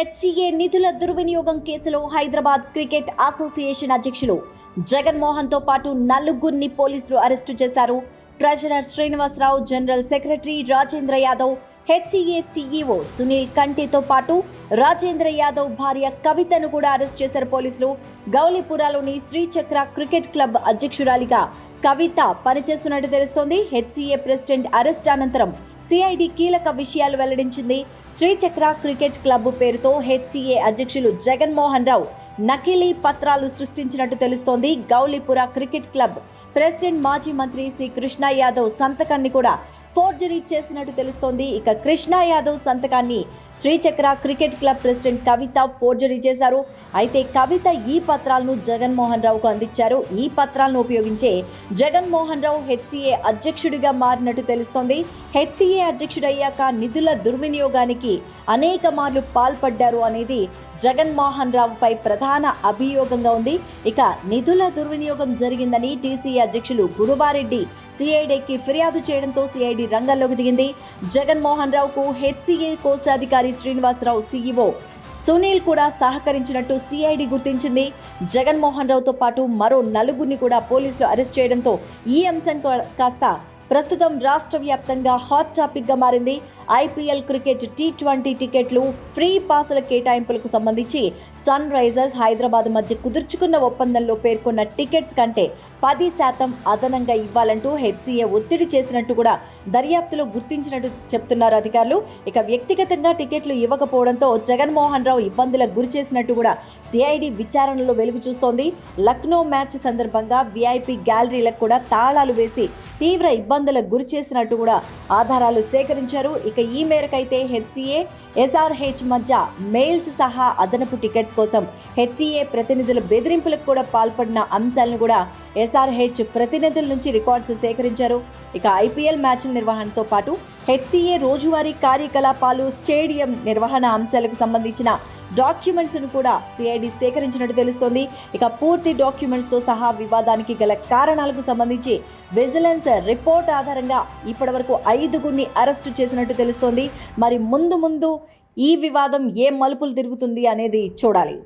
HCA నిధుల దుర్వినియోగం కేసులో హైదరాబాద్ క్రికెట్ అసోసియేషన్ అధ్యక్షులు జగన్మోహన్తో పాటు నలుగురిని పోలీసులు అరెస్టు చేశారు. Treasurer Srinivasarao general secretary Rajendra Yadav HCA CEO Sunil కంటితో పాటు రాజేంద్ర యాదవ్ భార్య కవితను కూడా అరెస్ట్ చేశారు పోలీసులు. గౌలీపురాలోని శ్రీచక్ర క్రికెట్ క్లబ్ అధ్యక్షురాలిగా కవిత పనిచేస్తున్నట్టు తెలుస్తోంది. హెచ్సిఏ ప్రెసిడెంట్ అరెస్ట్ అనంతరం సిఐడి కీలక విషయాలు వెల్లడించింది. శ్రీచక్ర క్రికెట్ క్లబ్ పేరుతో హెచ్సిఏ అధ్యక్షులు జగన్మోహన్ రావు నకిలీ పత్రాలు సృష్టించినట్టు తెలుస్తోంది. గౌలీపుర క్రికెట్ క్లబ్ ప్రెసిడెంట్ మాజీ మంత్రి సి కృష్ణ యాదవ్ సంతకాన్ని కూడా ఫోర్జరీ చేసినట్టు తెలుస్తోంది. ఇక కృష్ణ యాదవ్ సంతకాన్ని Srichakra cricket club president Kavitha forgery చేశారు. అయితే కవిత ఈ పత్రాలను జగన్మోహన్ రావుకు అందించారు. ఈ పత్రాలను ఉపయోగించే జగన్మోహన్ రావు హెచ్సిఏ అధ్యక్షుడిగా మారినట్టు తెలుస్తోంది. హెచ్సిఏ అధ్యక్షుడయ్యాక నిధుల దుర్వినియోగానికి అనేక మార్లు పాల్పడ్డారు అనేది జగన్మోహన్ రావుపై ప్రధాన అభియోగంగా ఉంది. ఇక నిధుల దుర్వినియోగం జరిగిందని టీసీ అధ్యక్షులు గురువారెడ్డి సిఐడికి ఫిర్యాదు చేయడంతో సిఐడి రంగంలోకి దిగింది. జగన్మోహన్ రావుకు హెచ్సిఏ కోశాధికారి శ్రీనివాసరావు సీఈఓ సునీల్ కూడా సహకరించినట్టు సిఐడి గుర్తించింది. జగన్మోహన్ రావుతో పాటు మరో నలుగురిని కూడా పోలీసులు అరెస్ట్ చేయడంతో ఈ అంశం కా- కాస్త ప్రస్తుతం రాష్ట్ర వ్యాప్తంగా హాట్ టాపిక్గా మారింది ఐపీఎల్ క్రికెట్ టీ ట్వంటీ టికెట్లు ఫ్రీ పాసుల కేటాయింపులకు సంబంధించి సన్ రైజర్స్ హైదరాబాద్ మధ్య కుదుర్చుకున్న ఒప్పందంలో పేర్కొన్న టికెట్స్ కంటే పది శాతం అదనంగా ఇవ్వాలంటూ హెచ్సీఏ ఒత్తిడి చేసినట్టు కూడా దర్యాప్తులో గుర్తించినట్టు చెప్తున్నారు అధికారులు. ఇక వ్యక్తిగతంగా టికెట్లు ఇవ్వకపోవడంతో జగన్మోహన్ రావు ఇబ్బందులకు గురి చేసినట్టు కూడా సిఐడి విచారణలో వెలుగు చూస్తోంది. లక్నో మ్యాచ్ సందర్భంగా విఐపి గ్యాలరీలకు కూడా తాళాలు వేసి తీవ్ర ఇబ్బందులకు గురి చేసినట్టు కూడా ఆధారాలు సేకరించారు. ఇక ఈ మేరకైతే హెచ్సిఏ ఎస్ఆర్హెచ్ మధ్య మెయిల్స్ సహా అదనపు టికెట్స్ కోసం హెచ్సిఏ ప్రతినిధుల బెదిరింపులకు కూడా పాల్పడిన అంశాలను కూడా ఎస్ఆర్హెచ్ ప్రతినిధుల నుంచి రికార్డ్స్ సేకరించారు. ఇక ఐపీఎల్ మ్యాచ్ల నిర్వహణతో పాటు హెచ్సిఏ రోజువారీ కార్యకలాపాలు స్టేడియం నిర్వహణ అంశాలకు సంబంధించిన డాక్యుమెంట్స్ను కూడా సిఐడి సేకరించినట్టు తెలుస్తోంది. ఇక పూర్తి డాక్యుమెంట్స్తో సహా వివాదానికి గల కారణాలకు సంబంధించి విజిలెన్స్ రిపోర్ట్ ఆధారంగా ఇప్పటివరకు ఐదుగురిని అరెస్టు చేసినట్టు తెలుస్తోంది. మరి ముందు ముందు ఈ వివాదం ఏ మలుపులు తిరుగుతుంది అనేది చూడాలి.